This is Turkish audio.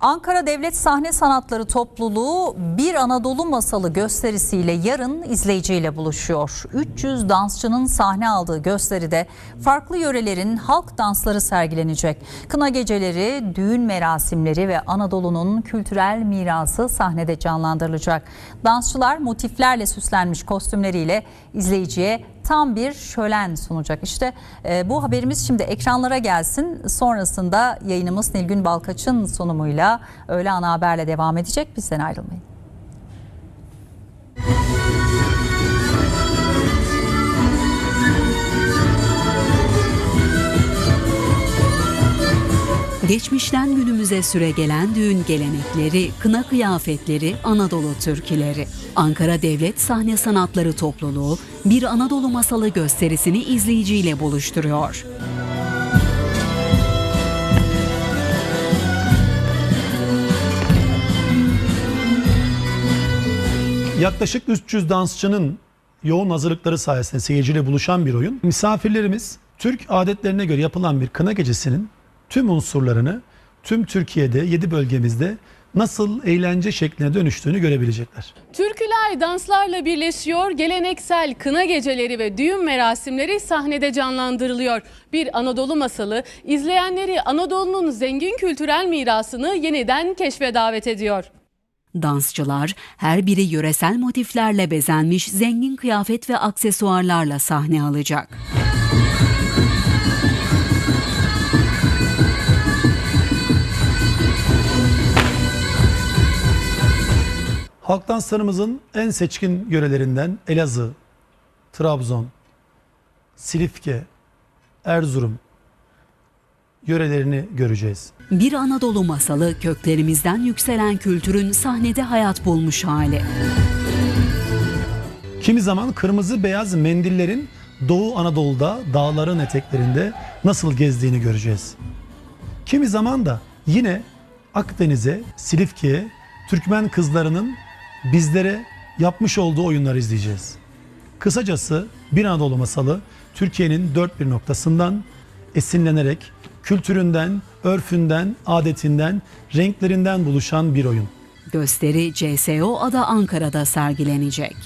Ankara Devlet Sahne Sanatları Topluluğu Bir Anadolu Masalı gösterisiyle yarın izleyiciyle buluşuyor. 300 dansçının sahne aldığı gösteride farklı yörelerin halk dansları sergilenecek. Kına geceleri, düğün merasimleri ve Anadolu'nun kültürel mirası sahnede canlandırılacak. Dansçılar motiflerle süslenmiş kostümleriyle izleyiciye tam bir şölen sunacak. İşte e, bu haberimiz şimdi ekranlara gelsin. Sonrasında yayınımız Nilgün Balkaç'ın sunumuyla öğle ana haberle devam edecek. Bizden ayrılmayın. Geçmişten günümüze süre gelen düğün gelenekleri, kına kıyafetleri, Anadolu türküleri. Ankara Devlet Sahne Sanatları Topluluğu bir Anadolu masalı gösterisini izleyiciyle buluşturuyor. Yaklaşık 300 dansçının yoğun hazırlıkları sayesinde seyirciyle buluşan bir oyun. Misafirlerimiz Türk adetlerine göre yapılan bir kına gecesinin tüm unsurlarını tüm Türkiye'de 7 bölgemizde nasıl eğlence şekline dönüştüğünü görebilecekler. Türküler danslarla birleşiyor, geleneksel kına geceleri ve düğün merasimleri sahnede canlandırılıyor. Bir Anadolu masalı izleyenleri Anadolu'nun zengin kültürel mirasını yeniden keşfe davet ediyor. Dansçılar her biri yöresel motiflerle bezenmiş zengin kıyafet ve aksesuarlarla sahne alacak. Halk danslarımızın en seçkin yörelerinden Elazığ, Trabzon, Silifke, Erzurum yörelerini göreceğiz. Bir Anadolu masalı köklerimizden yükselen kültürün sahnede hayat bulmuş hali. Kimi zaman kırmızı beyaz mendillerin Doğu Anadolu'da dağların eteklerinde nasıl gezdiğini göreceğiz. Kimi zaman da yine Akdeniz'e, Silifke'ye Türkmen kızlarının bizlere yapmış olduğu oyunları izleyeceğiz. Kısacası Bir Anadolu Masalı Türkiye'nin dört bir noktasından esinlenerek kültüründen, örfünden, adetinden, renklerinden buluşan bir oyun. Gösteri CSO Ada Ankara'da sergilenecek.